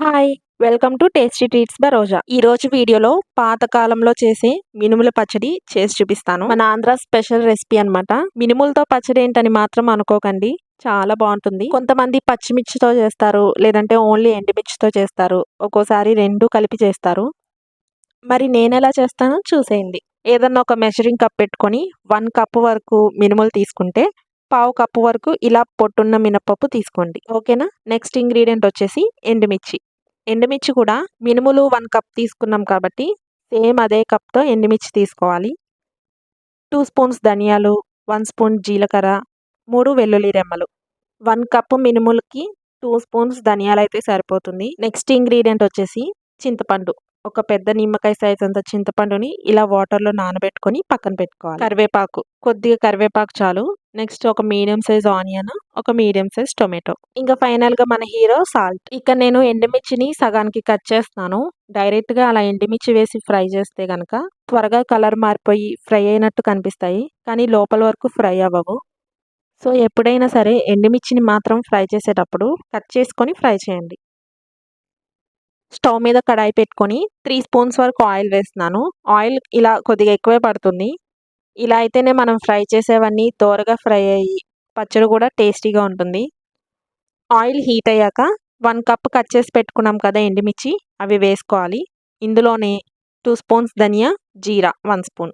Hi welcome to tasty treats by Roja. ఈ రోజు వీడియోలో పాతకాలంలో చేసే మినుముల పచ్చడి చేసి చూపిస్తాను. మన ఆంధ్ర స్పెషల్ రెసిపీ అన్నమాట. మినుములతో పచ్చడి ఏంటని మాత్రం అనుకోకండి. చాలా బాగుంటుంది. కొంతమంది పచ్చిమిర్చితో చేస్తారు లేదంటే ఓన్లీ ఎండుమిర్చితో చేస్తారు. ఒక్కోసారి రెండు కలిపి చేస్తారు. మరి నేను ఎలా చేస్తానో చూసేయండి. ఏదన్నా ఒక మెజరింగ్ కప్ పెట్టుకొని వన్ కప్ వరకు మినుములు తీసుకుంటే పావు కప్పు వరకు ఇలా పొట్టున్న మినపప్పు తీసుకోండి. ఓకేనా? నెక్స్ట్ ఇంగ్రీడియంట్ వచ్చేసి ఎండుమిర్చి. ఎండుమిర్చి కూడా మినుములు వన్ కప్ తీసుకున్నాం కాబట్టి సేమ్ అదే కప్తో ఎండుమిర్చి తీసుకోవాలి. టూ స్పూన్స్ ధనియాలు వన్ స్పూన్ జీలకర్ర మూడు వెల్లుల్లి రెమ్మలు. వన్ కప్ మినుములకి టూ స్పూన్స్ ధనియాలు అయితే సరిపోతుంది. నెక్స్ట్ ఇంగ్రీడియంట్ వచ్చేసి చింతపండు. ఒక పెద్ద నిమ్మకాయ సైజ్ అంత చింతపండుని ఇలా వాటర్లో నానబెట్టుకొని పక్కన పెట్టుకోవాలి. కరివేపాకు. కొద్దిగా కరివేపాకు చాలు. నెక్స్ట్ ఒక మీడియం సైజ్ ఆనియన్ ఒక మీడియం సైజ్ టొమాటో. ఇంకా ఫైనల్గా మన హీరో సాల్ట్. ఇక్కడ నేను ఎండుమిర్చిని సగానికి కట్ చేస్తున్నాను. డైరెక్ట్గా అలా ఎండుమిర్చి వేసి ఫ్రై చేస్తే గనక త్వరగా కలర్ మారిపోయి ఫ్రై అయినట్టు కనిపిస్తాయి. కానీ లోపల వరకు ఫ్రై అవ్వవు. సో ఎప్పుడైనా సరే ఎండుమిర్చిని మాత్రం ఫ్రై చేసేటప్పుడు కట్ చేసుకొని ఫ్రై చేయండి. స్టవ్ మీద కడాయి పెట్టుకొని త్రీ స్పూన్స్ వరకు ఆయిల్ వేస్తున్నాను. ఆయిల్ ఇలా కొద్దిగా ఎక్కువే పడుతుంది. ఇలా అయితేనే మనం ఫ్రై చేసేవన్నీ తోరగా ఫ్రై అయ్యి పచ్చడి కూడా టేస్టీగా ఉంటుంది. ఆయిల్ హీట్ అయ్యాక వన్ కప్ కట్ చేసి పెట్టుకున్నాం కదా ఎండుమిర్చి అవి వేసుకోవాలి. ఇందులోనే టూ స్పూన్స్ ధనియా జీరా వన్ స్పూన్.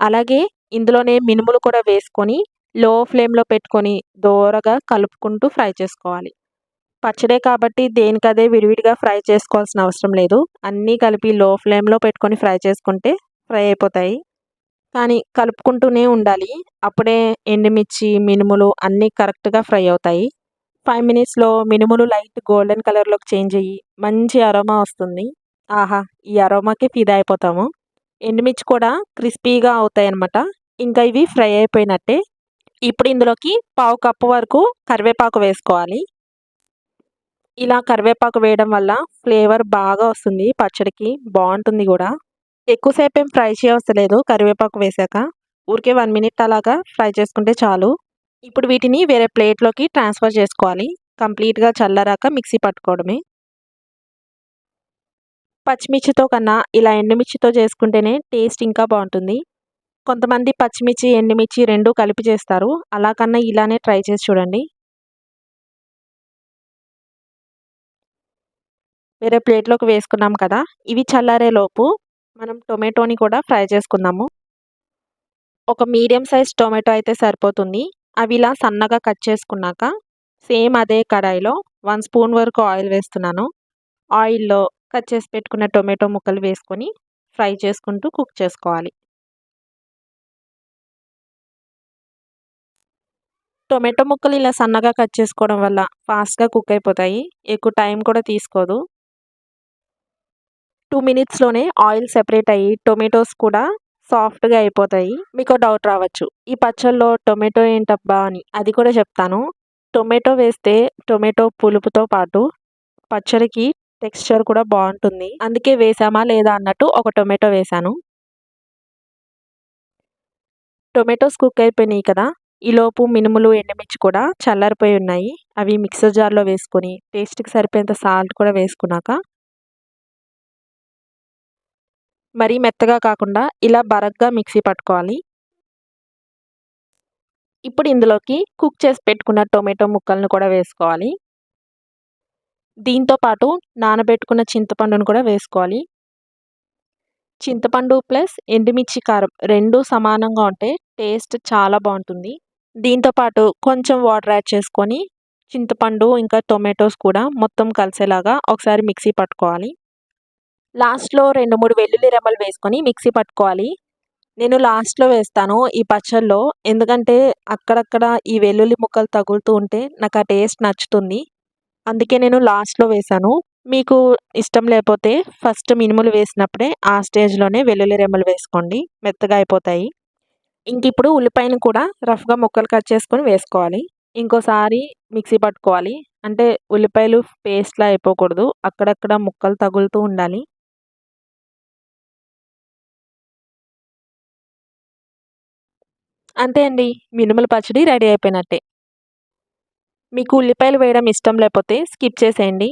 అలాగే ఇందులోనే మినుములు కూడా వేసుకొని లో ఫ్లేమ్లో పెట్టుకొని దోరగా కలుపుకుంటూ ఫ్రై చేసుకోవాలి. పచ్చడే కాబట్టి దేనికదే విడివిడిగా ఫ్రై చేసుకోవాల్సిన అవసరం లేదు. అన్నీ కలిపి లో ఫ్లేమ్లో పెట్టుకొని ఫ్రై చేసుకుంటే ఫ్రై అయిపోతాయి. కానీ కలుపుకుంటూనే ఉండాలి. అప్పుడే ఎండుమిర్చి మినుములు అన్నీ కరెక్ట్గా ఫ్రై అవుతాయి. ఫైవ్ మినిట్స్లో మినుములు లైట్ గోల్డెన్ కలర్లోకి చేంజ్ అయ్యి మంచి అరోమా వస్తుంది. ఆహా! ఈ అరోమాకి ఫిదా అయిపోతాము. ఎండుమిర్చి కూడా క్రిస్పీగా అవుతాయి అన్నమాట ఇంకా ఇవి ఫ్రై అయిపోయినట్టే. ఇప్పుడు ఇందులోకి పావు కప్పు వరకు కరివేపాకు వేసుకోవాలి. ఇలా కరివేపాకు వేయడం వల్ల ఫ్లేవర్ బాగా వస్తుంది. పచ్చడికి బాగుంటుంది కూడా. ఎక్కువసేపు ఏం ఫ్రై చేయవసలేదు. కరివేపాకు వేసాక. ఊరికే వన్ మినిట్ అలాగా ఫ్రై చేసుకుంటే చాలు. ఇప్పుడు వీటిని వేరే ప్లేట్లోకి ట్రాన్స్ఫర్ చేసుకోవాలి. కంప్లీట్గా చల్లరాక మిక్సీ పట్టుకోవడమే. పచ్చిమిర్చితో కన్నా ఇలా ఎండుమిర్చితో చేసుకుంటేనే టేస్ట్ ఇంకా బాగుంటుంది. కొంతమంది పచ్చిమిర్చి ఎండుమిర్చి రెండు కలిపి చేస్తారు. అలా కన్నా ఇలానే ట్రై చేసి చూడండి. వేరే ప్లేట్లోకి వేసుకున్నాం కదా. ఇవి చల్లారే లోపు మనం టొమాటోని కూడా ఫ్రై చేసుకుందాము. ఒక మీడియం సైజ్ టొమాటో అయితే సరిపోతుంది. అవి ఇలా సన్నగా కట్ చేసుకున్నాక సేమ్ అదే కడాయిలో వన్ స్పూన్ వరకు ఆయిల్ వేస్తున్నాను. ఆయిల్లో కట్ చేసి పెట్టుకున్న టొమాటో ముక్కలు వేసుకొని ఫ్రై చేసుకుంటూ కుక్ చేసుకోవాలి. టొమాటో ముక్కలు ఇలా సన్నగా కట్ చేసుకోవడం వల్ల ఫాస్ట్గా కుక్ అయిపోతాయి. ఎక్కువ టైం కూడా తీసుకోదు. టూ మినిట్స్లోనే ఆయిల్ సెపరేట్ అయ్యి టొమాటోస్ కూడా సాఫ్ట్గా అయిపోతాయి. మీకు డౌట్ రావచ్చు. ఈ పచ్చళ్ళలో టొమాటో ఏంటబ్బా అని అది కూడా చెప్తాను. టొమాటో వేస్తే టొమాటో పులుపుతో పాటు పచ్చడికి టెక్స్చర్ కూడా బాగుంటుంది. అందుకే వేసామా లేదా అన్నట్టు ఒక టొమాటో వేసాను. టొమాటోస్ కుక్ అయిపోయినాయి కదా ఈలోపు మినుములు ఎండుమిర్చి కూడా చల్లారిపోయి ఉన్నాయి. అవి మిక్సర్ జార్లో వేసుకొని టేస్ట్కి సరిపోయేంత సాల్ట్ కూడా వేసుకున్నాక మరీ మెత్తగా కాకుండా ఇలా బరగ్గా మిక్సీ పట్టుకోవాలి. ఇప్పుడు ఇందులోకి కుక్ చేసి పెట్టుకున్న టొమాటో ముక్కలను కూడా వేసుకోవాలి. దీంతో పాటు నానబెట్టుకున్న చింతపండును కూడా వేసుకోవాలి. చింతపండు ప్లస్ ఎండుమిర్చి కారం రెండు సమానంగా ఉంటే టేస్ట్ చాలా బాగుంటుంది. దీంతో పాటు కొంచెం వాటర్ యాడ్ చేసుకొని చింతపండు ఇంకా టొమాటోస్ కూడా మొత్తం కలిసేలాగా ఒకసారి మిక్సీ పట్టుకోవాలి. లాస్ట్లో రెండు మూడు వెల్లుల్లి రెమ్మలు వేసుకొని మిక్సీ పట్టుకోవాలి. నేను లాస్ట్లో వేస్తాను ఈ పచ్చళ్ళలో ఎందుకంటే అక్కడక్కడ ఈ వెల్లుల్లి ముక్కలు తగులుతూ ఉంటే నాకు ఆ టేస్ట్ నచ్చుతుంది. అందుకే నేను లాస్ట్లో వేసాను మీకు ఇష్టం లేకపోతే ఫస్ట్ మినుములు వేసినప్పుడే ఆ స్టేజ్లోనే వెల్లుల్లి రెమ్మలు వేసుకోండి. మెత్తగా అయిపోతాయి. ఇంక ఇప్పుడు ఉల్లిపాయను కూడా రఫ్గా ముక్కలు కట్ చేసుకొని వేసుకోవాలి. ఇంకోసారి మిక్సీ పట్టుకోవాలి. అంటే ఉల్లిపాయలు పేస్ట్లా అయిపోకూడదు. అక్కడక్కడ ముక్కలు తగులుతూ ఉండాలి. అంతే అండి. మినుముల పచ్చడి రెడీ అయిపోయినట్టే. మీకు ఉల్లిపాయలు వేయడం ఇష్టం లేకపోతే స్కిప్ చేసేయండి.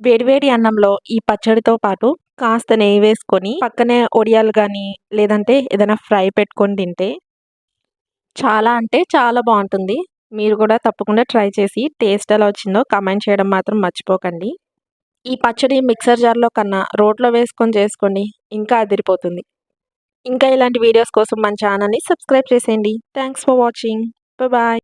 వేడివేడి అన్నంలో ఈ పచ్చడితో పాటు కాస్త నెయ్యి వేసుకొని పక్కనే ఒడియాలు కానీ లేదంటే ఏదైనా ఫ్రై పెట్టుకొని తింటే చాలా అంటే చాలా బాగుంటుంది. మీరు కూడా తప్పకుండా ట్రై చేసి టేస్ట్ ఎలా వచ్చిందో కమెంట్ చేయడం మాత్రం మర్చిపోకండి. ఈ పచ్చడి మిక్సర్ జార్లో కన్నా రోట్లో వేసుకొని చేసుకోండి. ఇంకా అదిరిపోతుంది. ఇంకా ఇలాంటి వీడియోస్ కోసం మన ఛానల్ని సబ్స్క్రైబ్ చేసేయండి. Thanks for watching bye